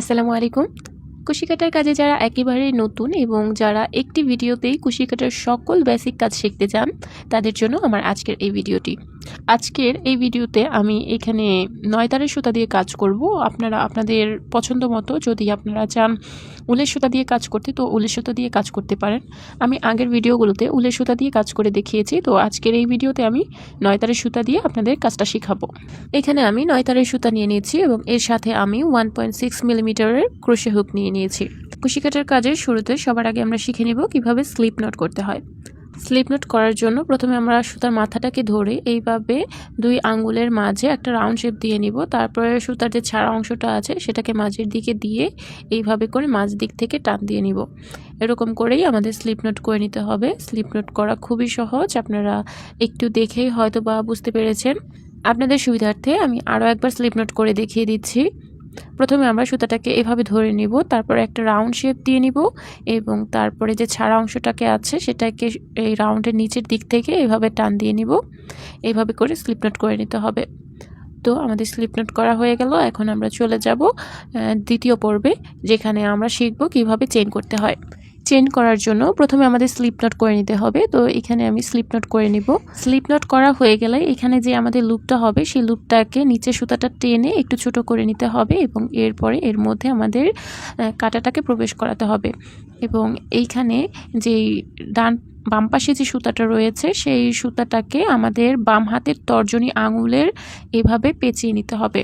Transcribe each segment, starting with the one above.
আসসালামু আলাইকুম। কুশি কাটার কাজে যারা একেবারে নতুন এবং যারা একটি ভিডিওতেই কুশি কাটার সকল বেসিক কাজ শিখতে চান, তাদের জন্য আমার আজকের এই ভিডিওটি। আজকের এই ভিডিওতে আমি এখানে নয়তারের সুতা দিয়ে কাজ করব। আপনারা, আপনাদের পছন্দ মতো যদি আপনারা চান উলের সুতা দিয়ে কাজ করতে, তো উলের সুতা দিয়ে কাজ করতে পারেন। আমি আগের ভিডিওগুলোতে উলের সুতা দিয়ে কাজ করে দেখিয়েছি, তো আজকের এই ভিডিওতে আমি নয়তারের সুতা দিয়ে আপনাদের কাজটা শেখাবো। এখানে আমি নয়তারের সুতা নিয়ে নিয়েছি এবং এর সাথে আমি ওয়ান পয়েন্ট সিক্স মিলিমিটারের ক্রোশে হুক নিয়ে নিয়েছি। কুশি কাটার কাজের শুরুতে সবার আগে আমরা শিখে নিব কীভাবে স্লিপ নট করতে হয়। স্লিপ নোট করার জন্য প্রথমে আমরা সুতার মাথাটাকে ধরে এইভাবে দুই আঙ্গুলের মাঝে একটা রাউন্ড শেপ দিয়ে নিব। তারপরে সুতার যে ছাড়া অংশটা আছে সেটাকে মাঝের দিকে দিয়ে এইভাবে করে মাঝ দিক থেকে টান দিয়ে নিব। এরকম করেই আমাদের স্লিপ নোট করে নিতে হবে। স্লিপ নোট করা খুবই সহজ। আপনারা একটু দেখেই হয়তো বা বুঝতে পেরেছেন। আপনাদের সুবিধার্থে আমি আরও একবার স্লিপ নোট করে দেখিয়ে দিচ্ছি। প্রথমে আমরা সুতাটাকে এভাবে ধরে নিব, তারপর একটা রাউন্ড শেপ দিয়ে নিব এবং তারপরে যে ছাড়া অংশটাকে আছে সেটাকে এই রাউন্ডের নিচের দিক থেকে এভাবে টান দিয়ে নিব। এভাবে করে স্লিপ নোট করে নিতে হবে। তো আমাদের স্লিপ নোট করা হয়ে গেল। এখন আমরা চলে যাব দ্বিতীয় পর্বে, যেখানে আমরা শিখব কীভাবে চেন করতে হয়। চেন করার জন্য প্রথমে আমাদের স্লিপ নট করে নিতে হবে। তো এখানে আমি স্লিপ নট করে নিব। স্লিপ নট করা হয়ে গেলে এখানে যে আমাদের লুপটা হবে, সেই লুপটাকে নিচে সুতাটা টেনে একটু ছোট করে নিতে হবে এবং এরপরে এর মধ্যে আমাদের কাটাটাকে প্রবেশ করাতে হবে। এবং এইখানে যেই ডান, বাম পাশে যে সুতাটা রয়েছে, সেই সুতাটাকে আমাদের বাম হাতের তর্জনী আঙুলের এভাবে পেঁচিয়ে নিতে হবে।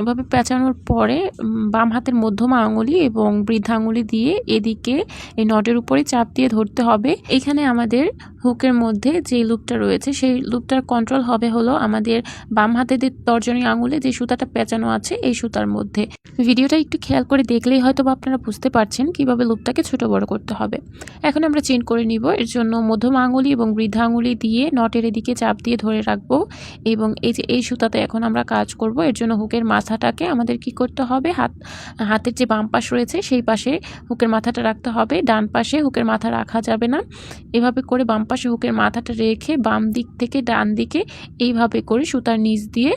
এভাবে পেঁচানোর পরে বাম হাতের মধ্যমা আঙুলি এবং বৃদ্ধা আঙুলি দিয়ে এদিকে এই নটের উপরে চাপ দিয়ে ধরতে হবে। এখানে আমাদের হুকের মধ্যে যে লুপটা রয়েছে, সেই লুপটার কন্ট্রোল হবে হলো আমাদের বাম হাতের তর্জনী আঙুলে যে সুতাটা পেঁচানো আছে, এই সুতার মধ্যে। ভিডিওটা একটু খেয়াল করে দেখলেই হয়তো বা আপনারা বুঝতে পারছেন কীভাবে লুপটাকে ছোট বড় করতে হবে। এখন আমরা চেন করে নিব। এর জন্য মধ্যম আঙুলি এবং বৃদ্ধা আঙুলি দিয়ে নটের এদিকে চাপ দিয়ে ধরে রাখব এবং এই যে এই সুতাতে এখন আমরা কাজ করব। এর জন্য হুকের মাথাটাকে আমাদের কি করতে হবে? হাত, হাতের যে বাম পাশ রয়েছে, সেই পাশে হুকের মাথাটা রাখতে হবে। ডান পাশে হুকের মাথা রাখা যাবে না। এভাবে করে বাম পাশে হুকের মাথাটা রেখে বাম দিক থেকে ডান দিকে এইভাবে করে সুতার নিচ দিয়ে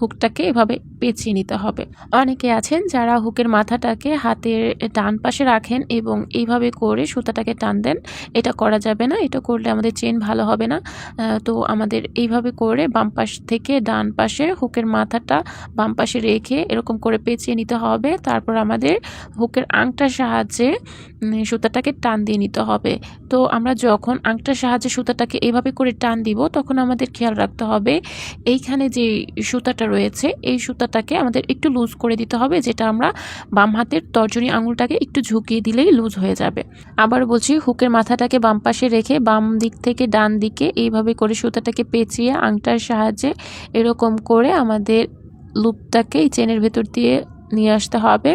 হুকটাকে এভাবে পেঁচিয়ে নিতে হবে। অনেকে আছেন যারা হুকের মাথাটাকে হাতের ডান পাশে রাখেন এবং এইভাবে করে সুতাটাকে টান দেন। এটা করা যাবে না, এটা করলে আমাদের চেন ভালো হবে না। তো আমাদের এইভাবে করে বাম পাশ থেকে ডান পাশে হুকের মাথাটা বাম পাশে রেখে এরকম করে পেঁচিয়ে নিতে হবে। তারপর আমাদের হুকের আংটার সাহায্যে সুতাটাকে টান দিয়ে নিতে হবে। তো আমরা যখন আংটার সাহায্যে সুতাটাকে এভাবে করে টান দিব, তখন আমাদের খেয়াল রাখতে হবে, এইখানে যে সুতাটা রয়েছে, এই সুতাটাকে আমাদের একটু লুজ করে দিতে হবে, যেটা আমরা বাম হাতের তর্জনী আঙুলটাকে একটু ঝুঁকিয়ে দিলেই লুজ হয়ে যাবে। আবার বলছি, হুকের মাথাটাকে বাম পাশে রেখে বাম দিক থেকে ডান দিকে এইভাবে করে সুতাটাকে পেঁচিয়ে আংটার সাহায্যে এরকম করে আমাদের লুপটাকে এই চেনের ভেতর দিয়ে নিয়ে আসতে হবে।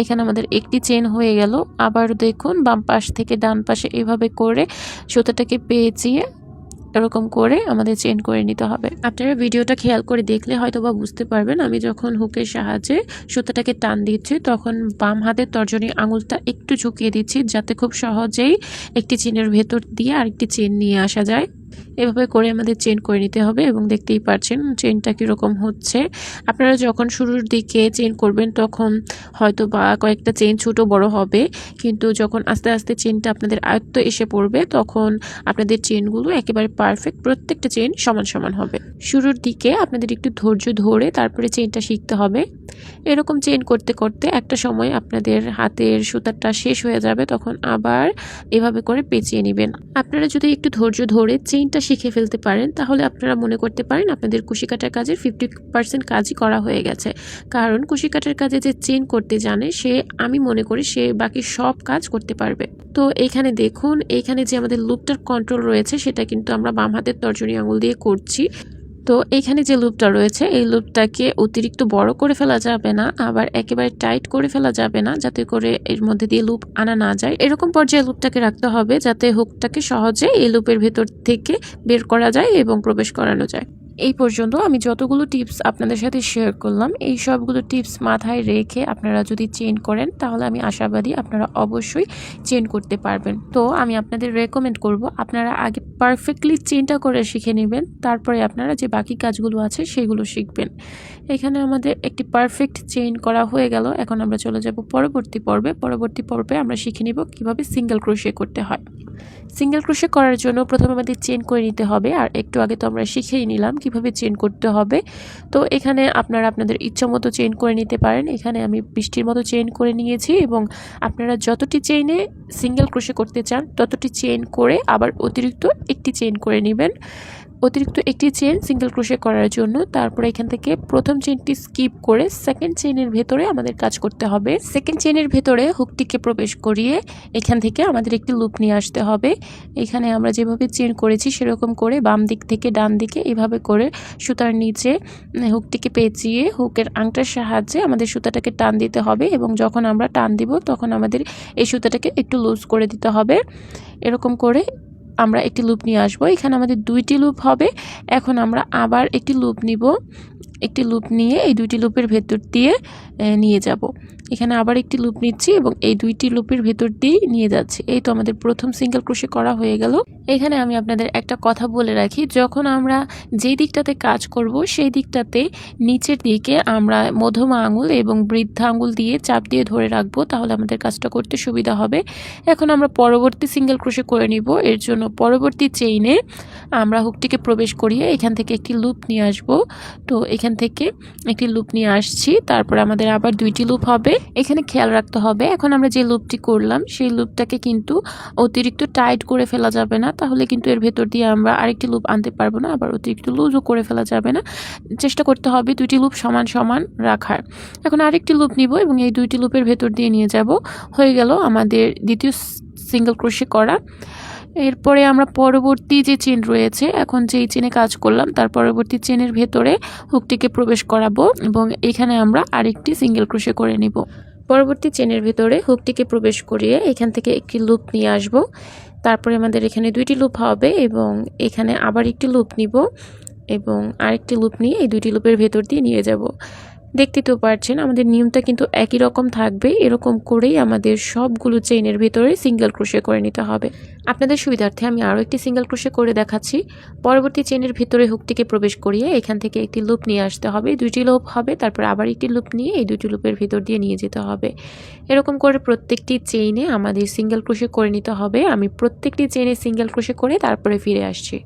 এখানে আমাদের একটি চেন হয়ে গেল। আবার দেখুন, বাম পাশ থেকে ডান পাশে এভাবে করে সুতাটাকে পেঁচিয়ে এরকম করে আমাদের চেন করে নিতে হবে। আপনারা ভিডিওটা খেয়াল করে দেখলে হয়তো বা বুঝতে পারবেন, আমি যখন হুকের সাহায্যে সুতাটাকে টান দিচ্ছি, তখন বাম হাতের তর্জনী আঙুলটা একটু ঝুঁকিয়ে দিচ্ছি, যাতে খুব সহজেই একটি চেনের ভেতর দিয়ে আরেকটি চেন নিয়ে আসা যায়। এভাবে করে আমাদের চেন করে নিতে হবে এবং দেখতেই পাচ্ছেন চেনটা কীরকম হচ্ছে। আপনারা যখন শুরুর দিকে চেন করবেন তখন হয়তো বা কয়েকটা চেন ছোট বড় হবে, কিন্তু যখন আস্তে আস্তে চেনটা আপনাদের আয়ত্ত এসে পড়বে তখন আপনাদের চেনগুলো একেবারে পারফেক্ট প্রত্যেকটা চেন সমান সমান হবে। শুরুর দিকে আপনাদের একটু ধৈর্য ধরে তারপরে চেনটা শিখতে হবে। এরকম চেন করতে করতে একটা সময় আপনাদের হাতের সুতারটা শেষ হয়ে যাবে তখন আবার এভাবে করে পেঁচিয়ে নেবেন। আপনারা যদি একটু ধৈর্য ধরে চেনটা শিখে ফেলতে পারেন, তাহলে আপনারা মনে করতে পারেন আপনাদের কুশি কাটার কাজের ফিফটি পার্সেন্ট কাজই করা হয়ে গেছে। কারণ কুশি কাটার কাজে যে চেন করতে জানে, সে, আমি মনে করি সে বাকি সব কাজ করতে পারবে। তো এখানে দেখুন এইখানে যে আমাদের লুপটার কন্ট্রোল রয়েছে, সেটা কিন্তু আমরা বাম হাতের তর্জনী আঙুল দিয়ে করছি। তো এখানে যে লুপটা রয়েছে, এই লুপটাকে অতিরিক্ত বড় করে ফেলা যাবে না, আবার একেবারে টাইট করে ফেলা যাবে না, যাতে করে এর মধ্যে দিয়ে লুপ আনা না যায়। এরকম পর্যায়ে লুপটাকে রাখতে হবে, যাতে হুকটাকে সহজে এই লুপের ভেতর থেকে বের করা যায় এবং প্রবেশ করানো যায়। এই পর্যন্ত আমি যতগুলো টিপস আপনাদের সাথে শেয়ার করলাম, এই সবগুলো টিপস মাথায় রেখে আপনারা যদি চেন করেন, তাহলে আমি আশাবাদী আপনারা অবশ্যই চেন করতে পারবেন। তো আমি আপনাদের রেকমেন্ড করব, আপনারা আগে পারফেক্টলি চেনটা করে শিখে নেবেন, তারপরে আপনারা যে বাকি কাজগুলো আছে সেগুলো শিখবেন। এখানে আমাদের একটি পারফেক্ট চেইন করা হয়ে গেল, এখন আমরা চলে যাব পরবর্তী পর্বে। পরবর্তী পর্বে আমরা শিখে নিব কীভাবে সিঙ্গেল ক্রোশে করতে হয়। সিঙ্গেল ক্রোশে করার জন্য প্রথমে আমাদের চেন করে নিতে হবে, আর একটু আগে তো আমরা শিখেই নিলাম কীভাবে চেন করতে হবে। তো এখানে আপনারা আপনাদের ইচ্ছা মতো চেন করে নিতে পারেন। এখানে আমি বৃষ্টির মতো চেন করে নিয়েছি এবং আপনারা যতটি চেইনে সিঙ্গেল ক্রোশে করতে চান, ততটি চেন করে আবার অতিরিক্ত একটি চেন করে নেবেন। অতিরিক্ত একটি চেন সিঙ্গেল ক্রোশে করার জন্য তারপরে এখান থেকে প্রথম চেনটি স্কিপ করে সেকেন্ড চেনের ভেতরে আমাদের কাজ করতে হবে। সেকেন্ড চেনের ভেতরে হুকটিকে প্রবেশ করিয়ে এখান থেকে আমাদের একটি লুপ নিয়ে আসতে হবে। এখানে আমরা যেভাবে চেন করেছি সেরকম করে বাম দিক থেকে ডান দিকে এভাবে করে সুতার নিচে হুকটিকে পেঁচিয়ে হুকের আংটার সাহায্যে আমাদের সুতাটাকে টান দিতে হবে এবং যখন আমরা টান দিব তখন আমাদের এই সুতাটাকে একটু লুজ করে দিতে হবে। এরকম করে আমরা একটি লুপ নিয়ে আসব। এখানে আমাদের দুইটি লুপ হবে। এখন আমরা আবার একটি লুপ নিব। একটি লুপ নিয়ে এই দুইটি লুপের ভেতর দিয়ে নিয়ে যাব। এখানে আবার একটি লুপ নিচ্ছি এবং এই দুইটি লুপের ভেতর দিয়েই নিয়ে যাচ্ছি। এই তো আমাদের প্রথম সিঙ্গেল ক্রোশে করা হয়ে গেল। এখানে আমি আপনাদের একটা কথা বলে রাখি, যখন আমরা যেই দিকটাতে কাজ করব, সেই দিকটাতে নিচের দিকে আমরা মধ্যমা আঙুল এবং বৃদ্ধা আঙুল দিয়ে চাপ দিয়ে ধরে রাখব, তাহলে আমাদের কাজটা করতে সুবিধা হবে। এখন আমরা পরবর্তী সিঙ্গেল ক্রোশে করে নিব। এর জন্য পরবর্তী চেইনে আমরা হুকটিকে প্রবেশ করিয়ে এখান থেকে একটি লুপ নিয়ে আসব। তো এখান থেকে একটি লুপ নিয়ে আসছি। তারপর আমাদের আবার দুইটি লুপ হবে। এখানে খেয়াল রাখতে হবে, এখন আমরা যে লুপটি করলাম, সেই লুপটাকে কিন্তু অতিরিক্ত টাইট করে ফেলা যাবে না। তাহলে কিন্তু এর ভেতর দিয়ে আমরা আরেকটি লুপ আনতে পারব না, আবার অতিরিক্ত লুজও করে ফেলা যাবে না। চেষ্টা করতে হবে দুইটি লুপ সমান সমান রাখার। এখন আরেকটি লুপ নিব এবং এই দুইটি লুপের ভেতর দিয়ে নিয়ে যাব। হয়ে গেল আমাদের দ্বিতীয় সিঙ্গেল ক্রোশে করা। এরপরে আমরা পরবর্তী যে চেন রয়েছে, এখন যেই চেনে কাজ করলাম, তার পরবর্তী চেনের ভেতরে হুকটিকে প্রবেশ করাবো এবং এখানে আমরা আরেকটি সিঙ্গেল ক্রোশে করে নিব। পরবর্তী চেনের ভেতরে হুকটিকে প্রবেশ করিয়ে এখান থেকে একটি লুপ নিয়ে আসব। তারপরে আমাদের এখানে দুইটি লুপ হবে এবং এখানে আবার একটি লুপ নিব এবং আরেকটি লুপ নিয়ে এই দুইটি লুপের ভেতর দিয়ে নিয়ে যাব। দেখতে তো পারছেন, আমাদের নিয়মটা কিন্তু একই রকম থাকবে। এরকম করেই আমাদের সবগুলো চেইনের ভিতরে সিঙ্গেল ক্রোশে করে নিতে হবে। আপনাদের সুবিধার্থে আমি আরও একটি সিঙ্গেল ক্রোশে করে দেখাচ্ছি। পরবর্তী চেইনের ভিতরে হুকটিকে প্রবেশ করিয়ে এখান থেকে একটি লুপ নিয়ে আসতে হবে। দুইটি লুপ হবে, তারপর আবার একটি লুপ নিয়ে এই দুটি লুপের ভিতর দিয়ে নিয়ে যেতে হবে। এরকম করে প্রত্যেকটি চেইনে আমাদের সিঙ্গেল ক্রোশে করে নিতে হবে। আমি প্রত্যেকটি চেইনে সিঙ্গেল ক্রোশে করে তারপরে ফিরে আসছি।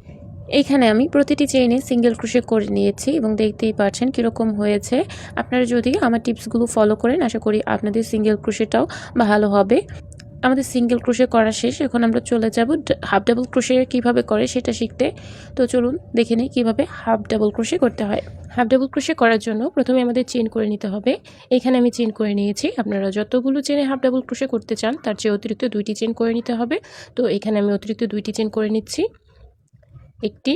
এইখানে আমি প্রতিটি চেইনে সিঙ্গেল ক্রোশে করে নিয়েছি এবং দেখতেই পাচ্ছেন কীরকম হয়েছে। আপনারা যদি আমার টিপসগুলো ফলো করেন, আশা করি আপনাদের সিঙ্গেল ক্রোশেটাও ভালো হবে। আমাদের সিঙ্গেল ক্রোশে করা শেষ। এখন আমরা চলে যাব হাফ ডাবল ক্রোশে কীভাবে করে সেটা শিখতে। তো চলুন দেখে নিই কীভাবে হাফ ডাবল ক্রোশে করতে হয়। হাফ ডাবল ক্রোশে করার জন্য প্রথমে আমাদের চেন করে নিতে হবে। এখানে আমি চেন করে নিয়েছি। আপনারা যতগুলো চেনে হাফ ডাবল ক্রোশে করতে চান, তার চেয়ে অতিরিক্ত দুইটি চেন করে নিতে হবে। তো এখানে আমি অতিরিক্ত দুইটি চেন করে নিচ্ছি। একটি,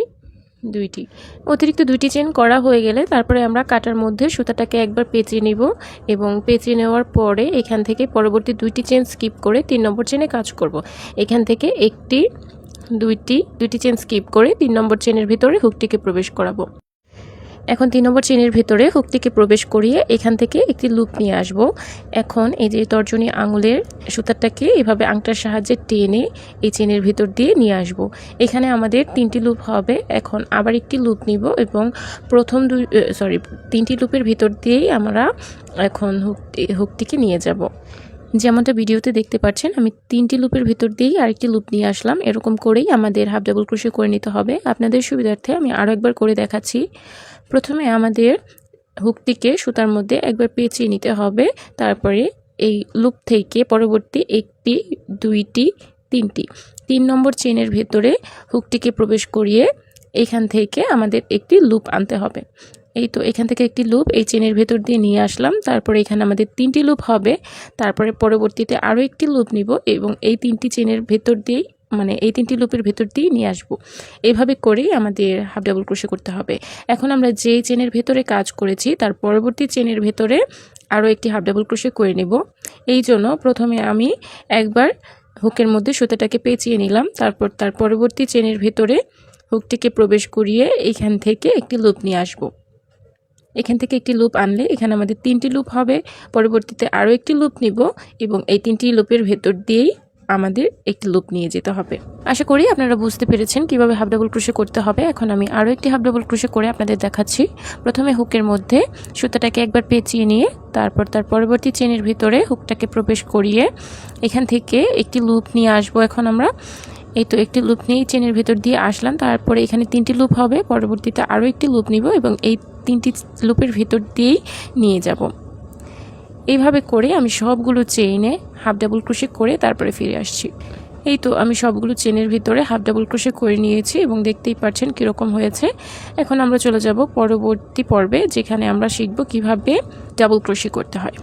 দুইটি অতিরিক্ত দুইটি চেন করা হয়ে গেলে তারপরে আমরা কাটার মধ্যে সুতাটাকে একবার পেঁচিয়ে নিব এবং পেঁচিয়ে নেওয়ার পরে এখান থেকে পরবর্তী দুইটি চেন স্কিপ করে তিন নম্বর চেনে কাজ করব। এখান থেকে একটি, দুইটি দুইটি চেন স্কিপ করে তিন নম্বর চেনের ভিতরে হুকটিকে প্রবেশ করাবো এখন তিন নম্বর চেনের ভেতরে হুকটিকে প্রবেশ করিয়ে এখান থেকে একটি লুপ নিয়ে আসব। এখন এই যে তর্জনী আঙুলের সুতারটাকে এভাবে আংটার সাহায্যে টেনে এই চেনের ভিতর দিয়ে নিয়ে আসব। এখানে আমাদের তিনটি লুপ হবে। এখন আবার একটি লুপ নিব এবং প্রথম দুই সরি তিনটি লুপের ভিতর দিয়েই আমরা এখন হুকটি, হুকটিকে নিয়ে যাব। যেমনটা ভিডিওতে দেখতে পাচ্ছেন, আমি তিনটি লুপের ভিতর দিয়েই আরেকটি লুপ নিয়ে আসলাম। এরকম করেই আমাদের হাফ ডাবল ক্রোশে করে নিতে হবে। আপনাদের সুবিধার্থে আমি আরও একবার করে দেখাচ্ছি। প্রথমে আমাদের হুকটিকে সুতার মধ্যে একবার পেঁচিয়ে নিতে হবে। তারপরে এই লুপ থেকে পরবর্তী একটি, দুইটি, তিনটি। তিন নম্বর চেনের ভেতরে হুকটিকে প্রবেশ করিয়ে এখান থেকে আমাদের একটি লুপ আনতে হবে। এই তো এখান থেকে একটি লুপ, এই চেনের ভেতর দিয়ে নিয়ে আসলাম। তারপরে এখানে আমাদের তিনটি লুপ হবে। তারপরে পরবর্তীতে আরও একটি লুপ নিব এবং এই তিনটি চেনের ভেতর দিয়েই মানে এই তিনটি লুপের ভেতর দিয়েই নিয়ে আসব। এইভাবে করেই আমাদের হাফ ডাবল ক্রোশে করতে হবে। এখন আমরা যেই চেনের ভেতরে কাজ করেছি, তার পরবর্তী চেনের ভেতরে আরও একটি হাফ ডাবল ক্রোশে করে নেব। এই জন্য প্রথমে আমি একবার হুকের মধ্যে সুতাটাকে পেঁচিয়ে নিলাম। তারপর তার পরবর্তী চেনের ভেতরে হুকটিকে প্রবেশ করিয়ে এখান থেকে একটি লুপ নিয়ে আসব। এখান থেকে একটি লুপ আনলে এখানে আমাদের তিনটি লুপ হবে। পরবর্তীতে আরও একটি লুপ নিব এবং এই তিনটি লুপের ভেতর দিয়েই আমাদের একটি লুপ নিয়ে যেতে হবে। আশা করি আপনারা বুঝতে পেরেছেন কীভাবে হাফ ডাবল ক্রুশে করতে হবে। এখন আমি আরও একটি হাফ ডাবল ক্রুশে করে আপনাদের দেখাচ্ছি। প্রথমে হুকের মধ্যে সুতাটাকে একবার পেঁচিয়ে নিয়ে, তারপর তার পরবর্তী চেনের ভিতরে হুকটাকে প্রবেশ করিয়ে এখান থেকে একটি লুপ নিয়ে আসব। এখন আমরা এই তো একটি লুপ নিয়েই চেনের ভেতর দিয়ে আসলাম। তারপরে এখানে তিনটি লুপ হবে। পরবর্তীতে আরও একটি লুপ নিব এবং এই তিনটি লুপের ভেতর দিয়েই নিয়ে যাব। এইভাবে করে আমি সবগুলো চেইনে হাফ ডাবল ক্রোশে করে তারপরে ফিরে আসছি। এই তো আমি সবগুলো চেনের ভিতরে হাফ ডাবল ক্রোশে করে নিয়েছি এবং দেখতেই পাচ্ছেন কীরকম হয়েছে। এখন আমরা চলে যাব পরবর্তী পর্বে যেখানে আমরা শিখব কীভাবে ডাবল ক্রোশে করতে হয়।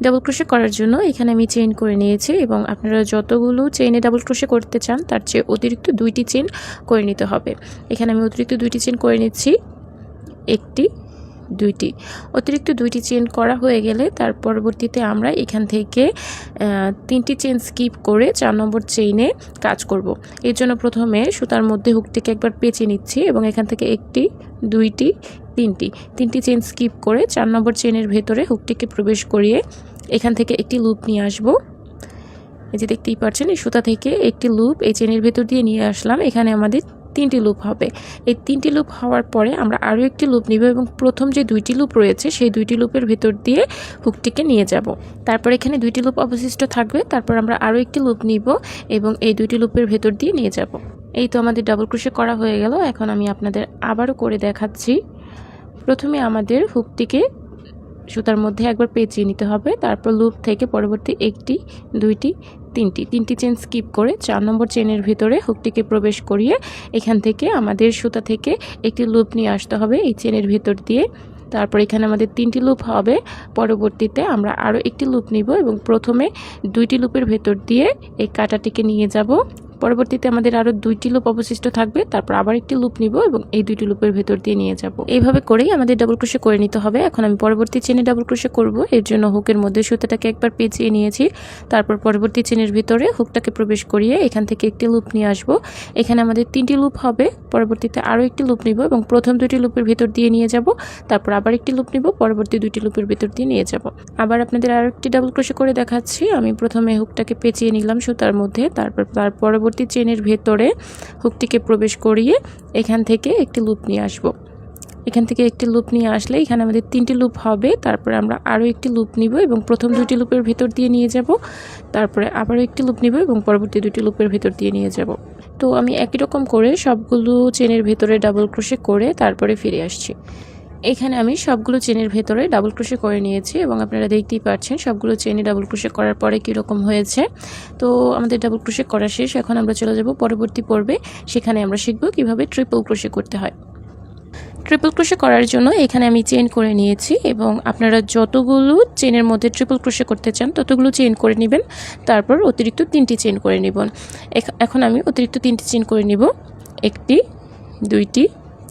ডাবল ক্রোশে করার জন্য এখানে আমি চেইন করে নিয়েছি এবং আপনারা যতগুলো চেইনে ডাবল ক্রোশে করতে চান, তার চেয়ে অতিরিক্ত দুইটি চেন করে নিতে হবে। এখানে আমি অতিরিক্ত দুইটি চেন করে নিচ্ছি। একটি দুইটি। অতিরিক্ত দুইটি চেন করা হয়ে গেলে তার পরবর্তীতে আমরা এখান থেকে তিনটি চেন স্কিপ করে চার নম্বর চেইনে কাজ করব। এর জন্য প্রথমে সুতার মধ্যে হুকটিকে একবার পেঁচে নিচ্ছি এবং এখান থেকে একটি, দুইটি, তিনটি। তিনটি চেন স্কিপ করে চার নম্বর চেনের ভেতরে হুকটিকে প্রবেশ করিয়ে এখান থেকে একটি লুপ নিয়ে আসব। এই যে দেখতেই পাচ্ছেন, এই সুতা থেকে একটি লুপ এই চেনের ভেতর দিয়ে নিয়ে আসলাম। এখানে আমাদের তিনটি লুপ হবে। এই তিনটি লুপ হওয়ার পরে আমরা আরও একটি লুপ নিব এবং প্রথম যে দুইটি লুপ রয়েছে, সেই দুইটি লুপের ভেতর দিয়ে হুকটিকে নিয়ে যাব। তারপর এখানে দুইটি লুপ অবশিষ্ট থাকবে। তারপর আমরা আরও একটি লুপ নিব এবং এই দুইটি লুপের ভেতর দিয়ে নিয়ে যাব। এই তো আমাদের ডাবল ক্রুশে করা হয়ে গেল। এখন আমি আপনাদের আবারও করে দেখাচ্ছি। প্রথমে আমাদের হুকটিকে সুতার মধ্যে একবার পেঁচিয়ে নিতে হবে। তারপর লুপ থেকে পরবর্তী একটি, দুইটি তিনটি তিনটি চেন স্কিপ করে চার নম্বর চেনের ভিতরে হুকটিকে প্রবেশ করিয়ে এখান থেকে আমাদের সুতা থেকে একটি লুপ নিয়ে আসতে হবে এই চেনের ভিতর দিয়ে। তারপর এখানে আমাদের তিনটি লুপ হবে। পরবর্তীতে আমরা আরও একটি লুপ নিব এবং প্রথমে দুইটি লুপের ভেতর দিয়ে এই কাটাটিকে নিয়ে যাব। পরবর্তীতে আমাদের আরও দুইটি লুপ অবশিষ্ট থাকবে, তারপর আবার একটি লুপ নিব এবং এই দুইটি লুপের ভেতর দিয়ে নিয়ে যাব। এইভাবে করেই আমাদের ডাবল ক্রোশে করে নিতে হবে। এখন আমি পরবর্তী চেনে ডাবল ক্রোশে করব। এর জন্য হুকের মধ্যে সুতাটাকে একবার পেঁচিয়ে নিয়েছি। তারপর পরবর্তী চেনের ভিতরে হুকটাকে প্রবেশ করিয়ে এখান থেকে একটি লুপ নিয়ে আসব। এখানে আমাদের তিনটি লুপ হবে। পরবর্তীতে আরও একটি লুপ নিব এবং প্রথম দুটি লুপের ভিতর দিয়ে নিয়ে যাব। তারপর আবার একটি লুপ নিব, পরবর্তী দুটি লুপের ভিতর দিয়ে নিয়ে যাব। আবার আপনাদের আরও একটি ডাবল ক্রোশে করে দেখাচ্ছি। আমি প্রথমে হুকটাকে পেঁচিয়ে নিলাম সুতার মধ্যে। তারপর, তার পরবর্তী চেনের ভেতরে হুকটিকে প্রবেশ করিয়ে এখান থেকে একটি লুপ নিয়ে আসব। এখান থেকে একটি লুপ নিয়ে আসলে এখানে আমাদের তিনটি লুপ হবে। তারপরে আমরা আরও একটি লুপ নিব এবং প্রথম দুটি লুপের ভেতর দিয়ে নিয়ে যাব। তারপরে আবারও একটি লুপ নিব এবং পরবর্তী দুটি লুপের ভেতর দিয়ে নিয়ে যাব। তো আমি একই রকম করে সবগুলো চেনের ভেতরে ডাবল ক্রোশে করে তারপরে ফিরে আসছি। এখানে আমি সবগুলো চেনের ভেতরে ডাবল ক্রোশে করে নিয়েছি এবং আপনারা দেখতেই পাচ্ছেন সবগুলো চেনে ডাবল ক্রোশে করার পরে কীরকম হয়েছে। তো আমাদের ডাবল ক্রোশে করা শেষ, এখন আমরা চলে যাব পরবর্তী পর্বে। সেখানে আমরা শিখব কীভাবে ট্রিপল ক্রোশে করতে হয়। ট্রিপল ক্রোশে করার জন্য এখানে আমি চেন করে নিয়েছি এবং আপনারা যতগুলো চেনের মধ্যে ট্রিপল ক্রোশে করতে চান, ততগুলো চেন করে নেবেন। তারপর অতিরিক্ত তিনটি চেন করে নেবেন এখন আমি অতিরিক্ত তিনটি চেন করে নিব। একটি, দুইটি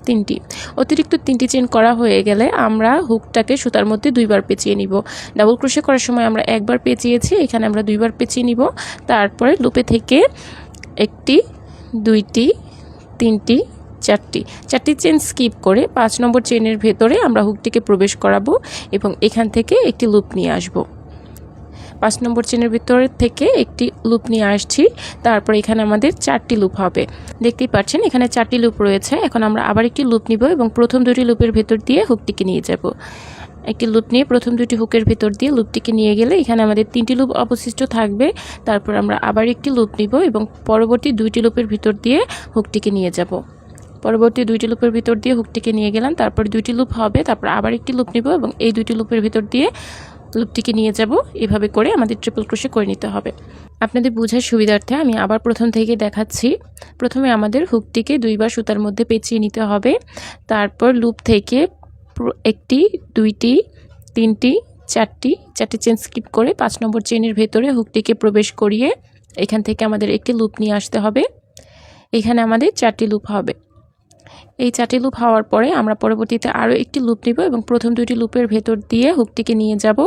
তিনটি। অতিরিক্ত তিনটি চেন করা হয়ে গেলে আমরা হুকটাকে সুতার মধ্যে দুইবার পেঁচিয়ে নিব। ডাবল ক্রোশে করার সময় আমরা একবার পেঁচিয়েছি, এখানে আমরা দুইবার পেঁচিয়ে নিব। তারপরে লুপে থেকে একটি, দুইটি, তিনটি, চারটি। চারটি চেন স্কিপ করে পাঁচ নম্বর চেনের ভেতরে আমরা হুকটিকে প্রবেশ করাবো এবং এখান থেকে একটি লুপ নিয়ে আসব। পাঁচ নম্বর চেনের ভিতর থেকে একটি লুপ নিয়ে আসছি। তারপর এখানে আমাদের চারটি লুপ হবে। দেখতেই পাচ্ছেন, এখানে চারটি লুপ রয়েছে। এখন আমরা আবার একটি লুপ নিব এবং প্রথম দুটি লুপের ভেতর দিয়ে হুকটিকে নিয়ে যাব। একটি লুপ নিয়ে প্রথম দুটি হুকের ভেতর দিয়ে লুপটিকে নিয়ে গেলে এখানে আমাদের তিনটি লুপ অবশিষ্ট থাকবে। তারপর আমরা আবার একটি লুপ নিব এবং পরবর্তী দুইটি লুপের ভিতর দিয়ে হুকটিকে নিয়ে যাব। পরবর্তী দুইটি লুপের ভিতর দিয়ে হুকটিকে নিয়ে গেলাম, তারপর দুইটি লুপ হবে, তারপর আবার একটি লুপ নিব এবং এই দুইটি লুপের ভিতর দিয়ে লুপটিকে নিয়ে যাব। এভাবে করে আমাদের ট্রিপল ক্রোশে করে নিতে হবে। আপনাদের বোঝার সুবিধার্থে আমি আবার প্রথম থেকে দেখাচ্ছি। প্রথমে আমাদের হুকটিকে দুইবার সুতার মধ্যে পেঁচিয়ে নিতে হবে। তারপর লুপ থেকে একটি, দুইটি, তিনটি, চারটি চারটি চেন স্কিপ করে পাঁচ নম্বর চেনের ভেতরে হুকটিকে প্রবেশ করিয়ে এখান থেকে আমাদের একটি লুপ নিয়ে আসতে হবে। এখানে আমাদের চারটি লুপ হবে। এই চারটি লুপ হওয়ার পরে আমরা পরবর্তীতে আরও একটি লুপ নিব এবং প্রথম দুইটি লুপের ভেতর দিয়ে হুকটিকে নিয়ে যাব।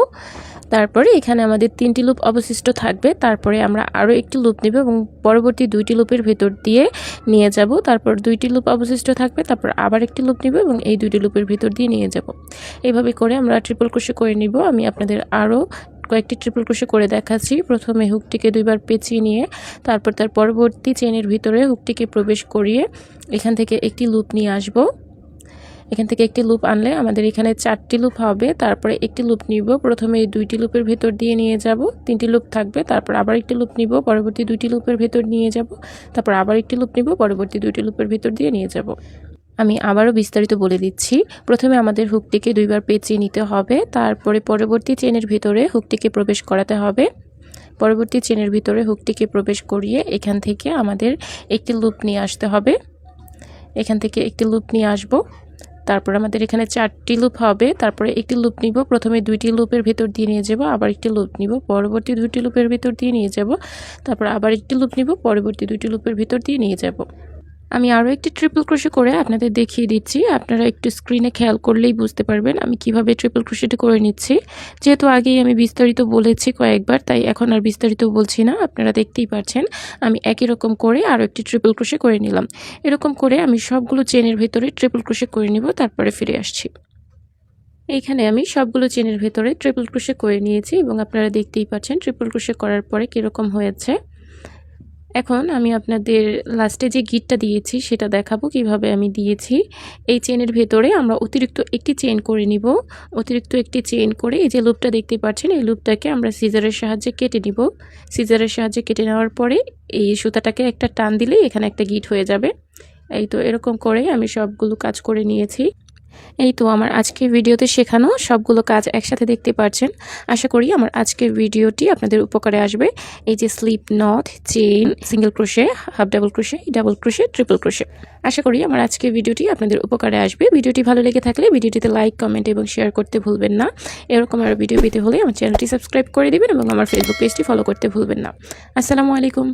তারপরে এখানে আমাদের তিনটি লুপ অবশিষ্ট থাকবে। তারপরে আমরা আরও একটি লুপ নেব এবং পরবর্তী দুইটি লুপের ভেতর দিয়ে নিয়ে যাব। তারপর দুইটি লুপ অবশিষ্ট থাকবে, তারপর আবার একটি লুপ নেব এবং এই দুইটি লুপের ভেতর দিয়ে নিয়ে যাব। এইভাবে করে আমরা ট্রিপল ক্রোশে করে নিব। আমি আপনাদের আরও কয়েকটি ট্রিপল ক্রোশে করে দেখাচ্ছি। প্রথমে হুকটিকে দুইবার পেঁচিয়ে নিয়ে, তারপর তার পরবর্তী চেনের ভিতরে হুকটিকে প্রবেশ করিয়ে এখান থেকে একটি লুপ নিয়ে আসব। এখান থেকে একটি লুপ আনলে আমাদের এখানে চারটি লুপ হবে, তারপরে একটি লুপ নিব, প্রথমে দুইটি লুপের ভেতর দিয়ে নিয়ে যাব, তিনটি লুপ থাকবে, তারপর আবার একটি লুপ নিব, পরবর্তী দুইটি লুপের ভেতর নিয়ে যাব, তারপর আবার একটি লুপ নিব, পরবর্তী দুইটি লুপের ভেতর দিয়ে নিয়ে যাব। আমি আবারও বিস্তারিত বলে দিচ্ছি। প্রথমে আমাদের হুকটিকে দুইবার পেঁচিয়ে নিতে হবে। তারপরে পরবর্তী চেনের ভিতরে হুকটিকে প্রবেশ করাতে হবে। পরবর্তী চেনের ভিতরে হুকটিকে প্রবেশ করিয়ে এখান থেকে আমাদের একটি লুপ নিয়ে আসতে হবে। এখান থেকে একটি লুপ নিয়ে আসব। তারপর আমাদের এখানে চারটি লুপ হবে। তারপরে একটি লুপ নিব। প্রথমে দুইটি লুপের ভেতর দিয়ে নিয়ে যাব, আবার একটি লুপ নিব। পরবর্তী দুইটি লুপের ভেতর দিয়ে নিয়ে যাব। তারপর আবার একটি লুপ নিব, পরবর্তী দুইটি লুপের ভেতর দিয়ে নিয়ে যাব। আমি আরও একটি ট্রিপল ক্রোশে করে আপনাদের দেখিয়ে দিচ্ছি। আপনারা একটু স্ক্রিনে খেয়াল করলেই বুঝতে পারবেন আমি কীভাবে ট্রিপল ক্রোশেটি করে নিচ্ছি। যেহেতু আগেই আমি বিস্তারিত বলেছি কয়েকবার, তাই এখন আর বিস্তারিত বলছি না, আপনারা দেখতেই পাচ্ছেন আমি একই রকম করে আরও একটি ট্রিপল ক্রোশে করে নিলাম। এরকম করে আমি সবগুলো চেনের ভেতরে ট্রিপল ক্রোশে করে নিব, তারপরে ফিরে আসছি। এইখানে আমি সবগুলো চেনের ভেতরে ট্রিপল ক্রোশে করে নিয়েছি এবং আপনারা দেখতেই পাচ্ছেন ট্রিপল ক্রোশে করার পরে কীরকম হয়েছে। এখন আমি আপনাদের লাস্টে যে গিটটা দিয়েছি, সেটা দেখাবো কীভাবে আমি দিয়েছি। এই চেনের ভেতরে আমরা অতিরিক্ত একটি চেন করে নিব। অতিরিক্ত একটি চেন করে এই যে লুপটা দেখতে পাচ্ছেন, এই লুপটাকে আমরা সিজারের সাহায্যে কেটে নিব। সিজারের সাহায্যে কেটে নেওয়ার পরে এই সুতাটাকে একটা টান দিলেই এখানে একটা গিট হয়ে যাবে। এই তো এরকম করে আমি সবগুলো কাজ করে নিয়েছি। এই তো আমার আজকের ভিডিওতে শেখানো সবগুলো কাজ একসাথে দেখতে পাচ্ছেন আশা করি আমার আজকের ভিডিওটি আপনাদের উপকারে আসবে। এই যে slip knot chain single crochet half double crochet double crochet triple crochet আশা করি আমার আজকের ভিডিওটি আপনাদের উপকারে আসবে। ভিডিওটি ভালো লেগে থাকলে ভিডিওটিতে লাইক কমেন্ট এবং শেয়ার করতে ভুলবেন না। এরকম আরও ভিডিও পেতে হলে আমার চ্যানেলটি সাবস্ক্রাইব করে দেবেন এবং আমার ফেসবুক পেজটি ফলো করতে ভুলবেন না। আসসালামু আলাইকুম।